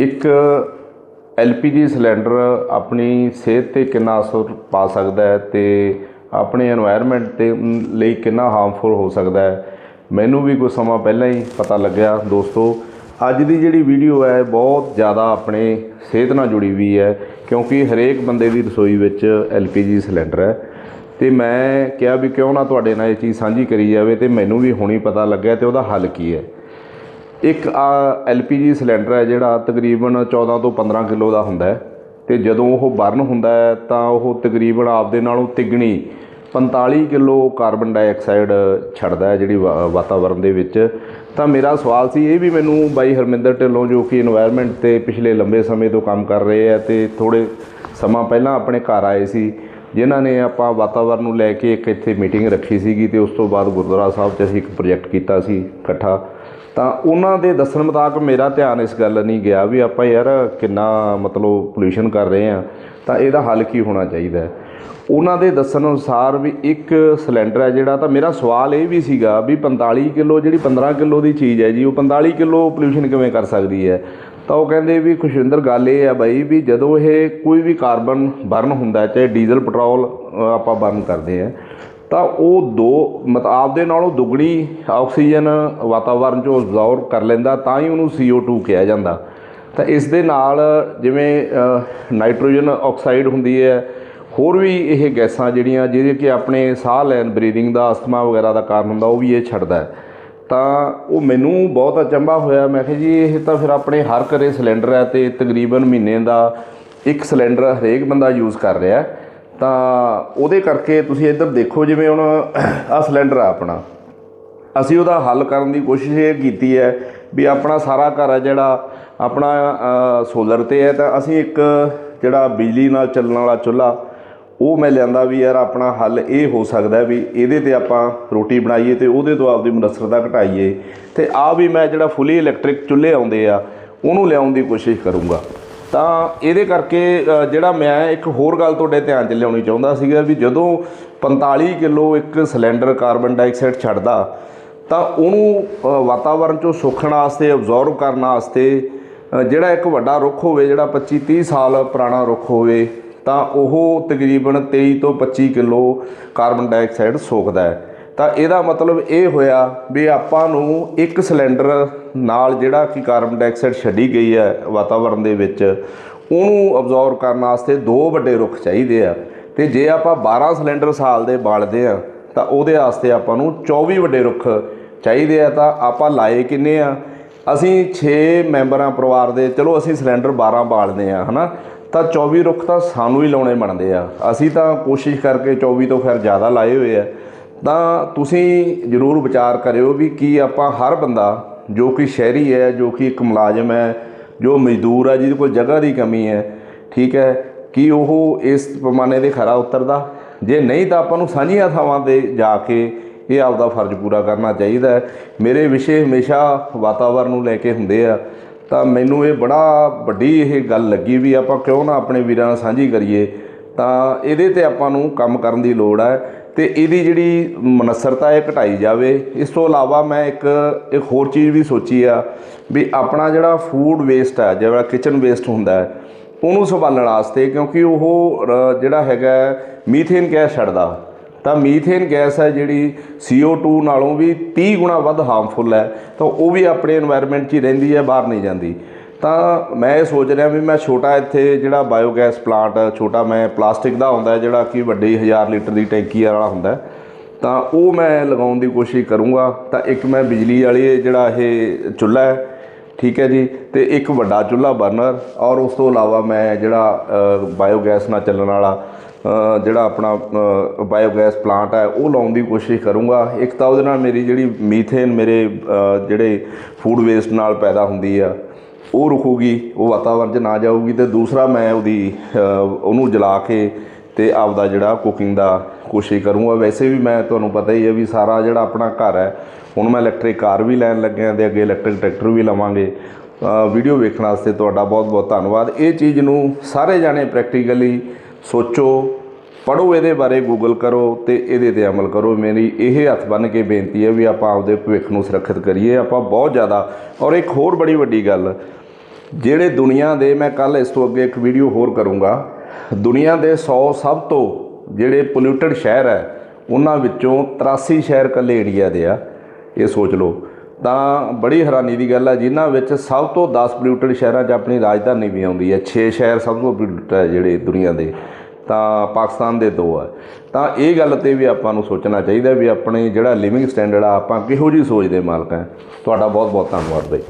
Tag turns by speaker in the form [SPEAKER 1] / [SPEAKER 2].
[SPEAKER 1] ਇੱਕ L P ਜੀ cylinder ਆਪਣੀ ਸਿਹਤ ਤੇ ਕਿੰਨਾ ਅਸਰ ਪਾ ਸਕਦਾ ਹੈ ਤੇ ਆਪਣੇ এনवायरमेंट ਤੇ ਲਈ ਕਿੰਨਾ ਹਾਰਮਫੁਲ ਹੋ ਸਕਦਾ ਹੈ, ਮੈਨੂੰ ਵੀ ਕੁਝ ਸਮਾਂ ਪਹਿਲਾਂ ਹੀ ਪਤਾ ਲੱਗਿਆ ਦੋਸਤੋ। ਅੱਜ ਦੀ ਜਿਹੜੀ ਵੀਡੀਓ ਹੈ, ਬਹੁਤ ਜ਼ਿਆਦਾ ਆਪਣੇ ਸਿਹਤ ਨਾਲ ਜੁੜੀ ਹੋਈ ਹੈ, ਕਿਉਂਕਿ ਹਰੇਕ ਬੰਦੇ ਦੀ ਰਸੋਈ ਵਿੱਚ ਐੱਲ ਪੀ ਜੀ ਸਿਲੰਡਰ ਹੈ। ਤੇ ਮੈਂ ਕਿਹਾ ਵੀ ਕਿਉਂ ਨਾ ਤੁਹਾਡੇ ਨਾਲ ਇਹ ਚੀਜ਼ ਸਾਂਝੀ ਕਰੀ ਜਾਵੇ ਤੇ ਮੈਨੂੰ ਵੀ ਹੁਣੀ ਪਤਾ ਲੱਗਿਆ ਤੇ ਉਹਦਾ ਹੱਲ ਕੀ ਹੈ। ਇੱਕ ਆ ਜੀ ਸਿਲੰਡਰ ਹੈ ਜਿਹੜਾ ਤਕਰੀਬਨ 14 ਤੋਂ 15 ਕਿਲੋ ਦਾ ਹੁੰਦਾ ਹੈ ਤੇ ਜਦੋਂ ਉਹ ਬਰਨ ਹੁੰਦਾ ਹੈ ਤਾਂ ਉਹ ਤਕਰੀਬਨ ਆਪਦੇ ਨਾਲੋਂ ਤਿਗਣੀ 45 ਕਿਲੋ ਕਾਰਬਨ ਡਾਈਆਕਸਾਈਡ ਛੱਡਦਾ ਹੈ ਜਿਹੜੀ ਵਾਤਾਵਰਨ ਦੇ ਵਿੱਚ। ਤਾਂ ਮੇਰਾ ਸਵਾਲ ਸੀ, ਇਹ ਵੀ ਮੈਨੂੰ ਬਾਈ ਹਰਮਿੰਦਰ ਢਿੱਲੋਂ ਜੋ ਕਿ এনवायरमेंट ਤੇ ਪਿਛਲੇ ਲੰਬੇ ਸਮੇਂ ਤੋਂ ਕੰਮ ਕਰ ਰਹੇ ਆ ਤੇ ਥੋੜੇ ਸਮਾਂ ਪਹਿਲਾਂ ਆਪਣੇ ਘਰ ਆਏ ਸੀ, ਜਿਨ੍ਹਾਂ ਨੇ ਆਪਾਂ ਵਾਤਾਵਰਨ ਨੂੰ ਲੈ ਕੇ ਇੱਕ ਇੱਥੇ ਮੀਟਿੰਗ ਰੱਖੀ ਸੀਗੀ ਤੇ ਉਸ ਤੋਂ ਬਾਅਦ ਗੁਰਦੁਆਰਾ ਸਾਹਿਬ 'ਚ ਅਸੀਂ ਇੱਕ ਪ੍ਰੋਜੈਕਟ ਕੀਤਾ ਸੀ ਇਕੱਠਾ। ਤਾਂ ਉਹਨਾਂ ਦੇ ਦੱਸਣ ਮੁਤਾਬਕ ਮੇਰਾ ਧਿਆਨ ਇਸ ਗੱਲ ਨਹੀਂ ਗਿਆ ਵੀ ਆਪਾਂ ਯਾਰ ਕਿੰਨਾ ਮਤਲਬ ਪੋਲੂਸ਼ਨ ਕਰ ਰਹੇ ਆ ਤਾਂ ਇਹਦਾ ਹੱਲ ਕੀ ਹੋਣਾ ਚਾਹੀਦਾ ਹੈ? ਉਹਨਾਂ ਦੇ ਦੱਸਣ ਅਨੁਸਾਰ ਵੀ ਇੱਕ ਸਿਲੰਡਰ ਹੈ ਜਿਹੜਾ, ਤਾਂ ਮੇਰਾ ਸਵਾਲ ਇਹ ਵੀ ਸੀਗਾ ਵੀ 45 ਕਿਲੋ ਜਿਹੜੀ 15 ਕਿਲੋ ਦੀ ਚੀਜ਼ ਹੈ ਜੀ, ਉਹ 45 ਕਿਲੋ ਪੋਲੂਸ਼ਨ ਕਿਵੇਂ ਕਰ ਸਕਦੀ ਹੈ? ਤਾਂ ਉਹ ਕਹਿੰਦੇ ਵੀ ਖੁਸ਼ਵਿੰਦਰ, ਗੱਲ ਇਹ ਆ ਬਾਈ ਵੀ ਜਦੋਂ ਇਹ ਕੋਈ ਵੀ ਕਾਰਬਨ ਬਰਨ ਹੁੰਦਾ ਚਾਹੇ ਡੀਜ਼ਲ ਪੈਟਰੋਲ ਆਪਾਂ ਬਰਨ ਕਰਦੇ ਆ ਤਾਂ ਉਹ ਦੋ ਮਤ ਆਪਦੇ ਨਾਲੋਂ ਦੁੱਗਣੀ ਆਕਸੀਜਨ ਵਾਤਾਵਰਣ ਚੋਂ ਅਬਜ਼ੌਰਬ ਕਰ ਲੈਂਦਾ, ਤਾਂ ਹੀ ਉਹਨੂੰ CO2 ਕਿਹਾ ਜਾਂਦਾ ਤਾਂ ਇਸ ਦੇ ਨਾਲ ਜਿਵੇਂ ਨਾਈਟ੍ਰੋਜਨ ਆਕਸਾਈਡ ਹੁੰਦੀ ਹੈ, ਹੋਰ ਵੀ ਇਹ ਗੈਸਾਂ ਜਿਹੜੀਆਂ, ਜਿਹਦੇ ਕਿ ਆਪਣੇ ਸਾਹ ਲੈਣ ਬਰੀਦਿੰਗ ਦਾ, ਅਸਥਮਾ ਵਗੈਰਾ ਦਾ ਕਾਰਨ ਹੁੰਦਾ, ਉਹ ਵੀ ਇਹ ਛੱਡਦਾ ਤਾਂ ਉਹ ਮੈਨੂੰ ਬਹੁਤ ਅਚੰਭਾ ਹੋਇਆ, ਮੈਂ ਕਿਹਾ ਜੀ, ਇਹ ਤਾਂ ਫਿਰ ਆਪਣੇ ਹਰ ਘਰੇ ਸਿਲੰਡਰ ਹੈ ਤੇ ਤਕਰੀਬਨ ਮਹੀਨੇ ਦਾ ਇੱਕ ਸਿਲੰਡਰ ਹਰੇਕ ਬੰਦਾ ਯੂਜ਼ ਕਰ ਰਿਹਾ ਹੈ। ਤਾਂ ਉਹਦੇ ਕਰਕੇ ਤੁਸੀਂ ਇੱਧਰ ਦੇਖੋ ਜਿਵੇਂ ਹੁਣ ਆ ਸਿਲੰਡਰ ਆ ਆਪਣਾ। ਅਸੀਂ ਉਹਦਾ ਹੱਲ ਕਰਨ ਦੀ ਕੋਸ਼ਿਸ਼ ਇਹ ਕੀਤੀ ਹੈ ਵੀ ਆਪਣਾ ਸਾਰਾ ਘਰ ਹੈ ਜਿਹੜਾ, ਆਪਣਾ ਸੋਲਰ ਤੇ ਹੈ ਤਾਂ ਅਸੀਂ ਇੱਕ ਜਿਹੜਾ ਬਿਜਲੀ ਨਾਲ ਚੱਲਣ ਵਾਲਾ ਚੁੱਲ੍ਹਾ, ਉਹ ਮੈਂ ਲਿਆਂਦਾ ਵੀ ਯਾਰ ਆਪਣਾ ਹੱਲ ਇਹ ਹੋ ਸਕਦਾ ਵੀ ਇਹਦੇ ਤੇ ਆਪਾਂ ਰੋਟੀ ਬਣਾਈਏ ਤੇ ਉਹਦੇ ਤੋਂ ਆਪਦੀ ਮਨਸਰਤਾ ਘਟਾਈਏ। ਤੇ ਆ ਵੀ ਮੈਂ ਜਿਹੜਾ ਫੁੱਲੀ ਇਲੈਕਟ੍ਰਿਕ ਚੁੱਲ੍ਹੇ ਆਉਂਦੇ ਆ, ਉਹਨੂੰ ਲਿਆਉਣ ਦੀ ਕੋਸ਼ਿਸ਼ ਕਰੂੰਗਾ। ਤਾਂ ਇਹਦੇ ਕਰਕੇ ਜਿਹੜਾ ਮੈਂ ਇੱਕ ਹੋਰ ਗੱਲ ਤੁਹਾਡੇ ਧਿਆਨ 'ਚ ਲਿਆਉਣੀ ਚਾਹੁੰਦਾ ਸੀਗਾ ਵੀ ਜਦੋਂ 45 ਕਿਲੋ ਇੱਕ ਸਿਲੰਡਰ ਕਾਰਬਨ ਡਾਈਆਕਸਾਈਡ ਛੱਡਦਾ ਤਾਂ ਉਹਨੂੰ ਅ, ਵਾਤਾਵਰਣ ਚੋਂ ਸੁੱਖਣ ਵਾਸਤੇ ਅਬਜ਼ੌਰਬ ਕਰਨ ਵਾਸਤੇ ਜਿਹੜਾ ਇੱਕ ਵੱਡਾ ਰੁੱਖ ਹੋਵੇ ਜਿਹੜਾ 25 30 ਸਾਲ ਪੁਰਾਣਾ ਰੁੱਖ ਹੋਵੇ ਤਾਂ ਉਹ ਤਕਰੀਬਨ 23 ਤੋਂ 25 ਕਿਲੋ ਕਾਰਬਨ ਡਾਈਆਕਸਾਈਡ ਸੋਖਦਾ ਹੈ। ਤਾਂ ਇਹਦਾ ਮਤਲਬ ਇਹ ਹੋਇਆ ਵੀ ਆਪਾਂ ਨੂੰ ਇੱਕ ਸਿਲੰਡਰ ਨਾਲ ਜਿਹੜਾ ਕਿ ਕਾਰਬਨ ਡਾਈਆਕਸਾਈਡ ਛੱਡੀ ਗਈ ਹੈ ਵਾਤਾਵਰਣ ਦੇ ਵਿੱਚ, ਉਹਨੂੰ ਅਬਜ਼ੌਰਬ ਕਰਨ ਵਾਸਤੇ ਦੋ ਵੱਡੇ ਰੁੱਖ ਚਾਹੀਦੇ ਆ। ਤੇ ਜੇ ਆਪਾਂ 12 ਸਿਲੰਡਰ ਸਾਲ ਦੇ ਬਾਲਦੇ ਆ, ਤਾਂ ਉਹਦੇ ਵਾਸਤੇ ਆਪਾਂ ਨੂੰ 24 ਵੱਡੇ ਰੁੱਖ ਚਾਹੀਦੇ ਆ, ਤਾਂ ਆਪਾਂ ਲਾਏ ਕਿੰਨੇ ਆ? ਅਸੀਂ 6 ਮੈਂਬਰਾਂ ਪਰਿਵਾਰ ਦੇ, ਚਲੋ ਅਸੀਂ ਸਿਲੰਡਰ 12 ਬਾਲਦੇ ਆ, ਹਨਾ? ਤਾਂ 24 ਰੁੱਖ ਤਾਂ ਸਾਨੂੰ ਹੀ ਲਾਉਣੇ ਬਣਦੇ ਆ। ਅਸੀਂ ਤਾਂ ਕੋਸ਼ਿਸ਼ ਕਰਕੇ 24 ਤੋਂ ਫਿਰ ਜ਼ਿਆਦਾ ਲਾਏ ਹੋਏ ਆ। ਤਾਂ ਤੁਸੀਂ ਜ਼ਰੂਰ ਵਿਚਾਰ ਕਰਿਓ ਵੀ ਕੀ ਆਪਾਂ ਹਰ ਬੰਦਾ ਜੋ ਕਿ ਸ਼ਹਿਰੀ ਹੈ, ਜੋ ਕਿ ਇੱਕ ਮੁਲਾਜ਼ਮ ਹੈ, ਜੋ ਮਜ਼ਦੂਰ ਹੈ, ਜਿਹਦੇ ਕੋਲ ਜਗ੍ਹਾ ਦੀ ਕਮੀ ਹੈ, ਠੀਕ ਹੈ, ਕੀ ਉਹ ਇਸ ਪੈਮਾਨੇ ਦੇ ਖਰਾ ਉਤਰਦਾ? ਜੇ ਨਹੀਂ ਤਾਂ ਆਪਾਂ ਨੂੰ ਸਾਂਝੀਆਂ ਥਾਵਾਂ ਤੇ ਜਾ ਕੇ ਇਹ ਆਪਦਾ ਫਰਜ਼ ਪੂਰਾ ਕਰਨਾ ਚਾਹੀਦਾ ਹੈ। ਮੇਰੇ ਵਿਸ਼ੇ ਹਮੇਸ਼ਾ ਵਾਤਾਵਰਣ ਨੂੰ ਲੈ ਕੇ ਹੁੰਦੇ ਆ। ਤਾਂ ਮੈਨੂੰ ਇਹ ਬੜਾ ਵੱਡੀ ਇਹ ਗੱਲ ਲੱਗੀ ਵੀ ਆਪਾਂ ਕਿਉਂ ਨਾ ਆਪਣੇ ਵੀਰਾਂ ਨਾਲ ਸਾਂਝੀ ਕਰੀਏ। ਤਾਂ ਇਹਦੇ ਤੇ ਆਪਾਂ ਨੂੰ ਕੰਮ ਕਰਨ ਦੀ ਲੋੜ ਹੈ। ਤੇ ਇਹਦੀ ਜਿਹੜੀ ਮਨਸਰਤਾ ਹੈ ਘਟਾਈ ਜਾਵੇ। ਇਸ ਤੋਂ ਇਲਾਵਾ ਮੈਂ ਇੱਕ ਇੱਕ ਹੋਰ ਚੀਜ਼ ਵੀ ਸੋਚੀ ਆ ਵੀ ਆਪਣਾ ਜਿਹੜਾ ਫੂਡ ਵੇਸਟ ਆ, ਜਿਹੜਾ ਕਿਚਨ ਵੇਸਟ ਹੁੰਦਾ ਹੈ, ਉਹਨੂੰ ਸੰਭਾਲਣ ਵਾਸਤੇ ਕਿਉਂਕਿ ਉਹ ਜਿਹੜਾ ਹੈਗਾ ਮੀਥੇਨ ਗੈਸ ਛੱਡਦਾ। ਤਾਂ ਮੀਥੇਨ ਗੈਸ ਹੈ ਜਿਹੜੀ CO2 ਨਾਲੋਂ ਵੀ 30 ਗੁਣਾ ਵੱਧ ਹਾਰਮਫੁਲ ਹੈ। ਤਾਂ ਉਹ ਵੀ ਆਪਣੇ এনवायरमेंट 'ਚ ਹੀ ਰਹਿੰਦੀ ਹੈ, ਬਾਹਰ ਨਹੀਂ ਜਾਂਦੀ। ਤਾਂ ਮੈਂ ਇਹ ਸੋਚ ਰਿਹਾ ਵੀ ਮੈਂ ਛੋਟਾ ਇੱਥੇ ਜਿਹੜਾ ਬਾਇਓਗੈਸ ਪਲਾਂਟ ਛੋਟਾ ਮੈਂ ਪਲਾਸਟਿਕ ਦਾ ਹੁੰਦਾ ਜਿਹੜਾ ਕਿ ਵੱਡੀ 1000 ਲੀਟਰ ਦੀ ਟੈਂਕੀ ਵਾਲਾ ਹੁੰਦਾ ਤਾਂ ਉਹ ਮੈਂ ਲਗਾਉਣ ਦੀ ਕੋਸ਼ਿਸ਼ ਕਰੂੰਗਾ। ਤਾਂ ਇੱਕ ਮੈਂ ਬਿਜਲੀ ਵਾਲੀ ਜਿਹੜਾ ਇਹ ਚੁੱਲ੍ਹਾ ਹੈ, ਠੀਕ ਹੈ ਜੀ, ਤੇ ਇੱਕ ਵੱਡਾ ਚੁੱਲ੍ਹਾ ਬਰਨਰ, ਔਰ ਉਸ ਤੋਂ ਇਲਾਵਾ ਮੈਂ ਜਿਹੜਾ ਬਾਇਓਗੈਸ ਨਾਲ ਚੱਲਣ ਵਾਲਾ ਜਿਹੜਾ ਆਪਣਾ ਬਾਇਓਗੈਸ ਪਲਾਂਟ ਹੈ, ਉਹ ਲਾਉਣ ਦੀ ਕੋਸ਼ਿਸ਼ ਕਰੂੰਗਾ। ਇੱਕ ਤਾਂ ਉਹਦੇ ਨਾਲ ਮੇਰੀ ਜਿਹੜੀ ਮੀਥੇਨ ਮੇਰੇ ਜਿਹੜੇ ਫੂਡ ਵੇਸਟ ਨਾਲ ਪੈਦਾ ਹੁੰਦੀ ਆ ਉਹ ਰੁਕੂਗੀ, ਉਹ ਵਾਤਾਵਰਣ 'ਚ ਨਾ ਜਾਊਗੀ ਤੇ ਦੂਸਰਾ ਮੈਂ ਉਹਦੀ ਉਹਨੂੰ ਜਲਾ ਕੇ ਤੇ ਆਪਦਾ ਜਿਹੜਾ ਕੁਕਿੰਗ ਦਾ ਕੋਸ਼ਿਸ਼ ਕਰੂੰਗਾ। ਵੈਸੇ ਵੀ ਮੈਂ ਤੁਹਾਨੂੰ ਪਤਾ ਹੀ ਹੈ ਵੀ ਸਾਰਾ ਜਿਹੜਾ ਆਪਣਾ ਘਰ ਹੈ, ਹੁਣ ਮੈਂ ਇਲੈਕਟ੍ਰਿਕ ਕਾਰ ਵੀ ਲੈਣ ਲੱਗਿਆ ਤੇ ਅੱਗੇ ਇਲੈਕਟ੍ਰਿਕ ਟਰੈਕਟਰ ਵੀ ਲਵਾਂਗੇ। ਵੀਡੀਓ ਵੇਖਣ ਵਾਸਤੇ ਤੁਹਾਡਾ ਬਹੁਤ ਬਹੁਤ ਧੰਨਵਾਦ। ਇਹ ਚੀਜ਼ ਨੂੰ ਸਾਰੇ ਜਾਣੇ ਪ੍ਰੈਕਟੀਕਲੀ ਸੋਚੋ ਪੜੋ ਇਹਦੇ ਬਾਰੇ ਗੂਗਲ ਕਰੋ ਤੇ ਇਹਦੇ ਤੇ ਅਮਲ ਕਰੋ। ਮੇਰੀ ਇਹ ਹੱਥ ਬੰਨ ਕੇ ਬੇਨਤੀ ਹੈ ਵੀ ਆਪਾਂ ਆਪਦੇ ਭਵਿੱਖ ਨੂੰ ਸੁਰੱਖਿਅਤ ਕਰੀਏ। ਆਪਾਂ ਬਹੁਤ ਜ਼ਿਆਦਾ, ਔਰ ਇੱਕ ਹੋਰ ਬੜੀ ਵੱਡੀ ਗੱਲ, ਜਿਹੜੇ ਦੁਨੀਆ ਦੇ, ਮੈਂ ਕੱਲ ਇਸ ਤੋਂ ਅੱਗੇ ਇੱਕ ਵੀਡੀਓ ਹੋਰ ਕਰੂੰਗਾ। ਦੁਨੀਆ ਦੇ 100 ਸਭ ਤੋਂ ਜਿਹੜੇ ਪੋਲਿਊਟਡ ਸ਼ਹਿਰ ਹੈ, ਉਹਨਾਂ ਵਿੱਚੋਂ 83 ਸ਼ਹਿਰ ਇਕੱਲੇ ਇੰਡੀਆ ਦੇ ਆ। ਇਹ ਸੋਚ ਲਓ। ਤਾਂ ਬੜੀ ਹੈਰਾਨੀ ਦੀ ਗੱਲ ਹੈ, ਜਿਨ੍ਹਾਂ ਵਿੱਚ ਸਭ ਤੋਂ 10 ਪੋਲਿਊਟਡ ਸ਼ਹਿਰਾਂ 'ਚ ਆਪਣੀ ਰਾਜਧਾਨੀ ਵੀ ਆਉਂਦੀ ਹੈ। 6 ਸ਼ਹਿਰ ਸਭ ਤੋਂ ਪੋਲਿਊਟਡ ਹੈ ਜਿਹੜੇ ਦੁਨੀਆ ਦੇ। ਤਾਂ ਪਾਕਿਸਤਾਨ ਦੇ ਦੋ ਆ। ਤਾਂ ਇਹ ਗੱਲ ਤੇ ਵੀ ਆਪਾਂ ਨੂੰ ਸੋਚਣਾ ਚਾਹੀਦਾ ਵੀ ਆਪਣੇ ਜਿਹੜਾ ਲਿਵਿੰਗ ਸਟੈਂਡਰਡ ਆ, ਆਪਾਂ ਕਿਹੋ ਜਿਹੀ ਸੋਚ ਦੇ ਮਾਲਕ ਹੈ ਤੁਹਾਡਾ ਬਹੁਤ ਬਹੁਤ ਧੰਨਵਾਦ ਬਾਈ।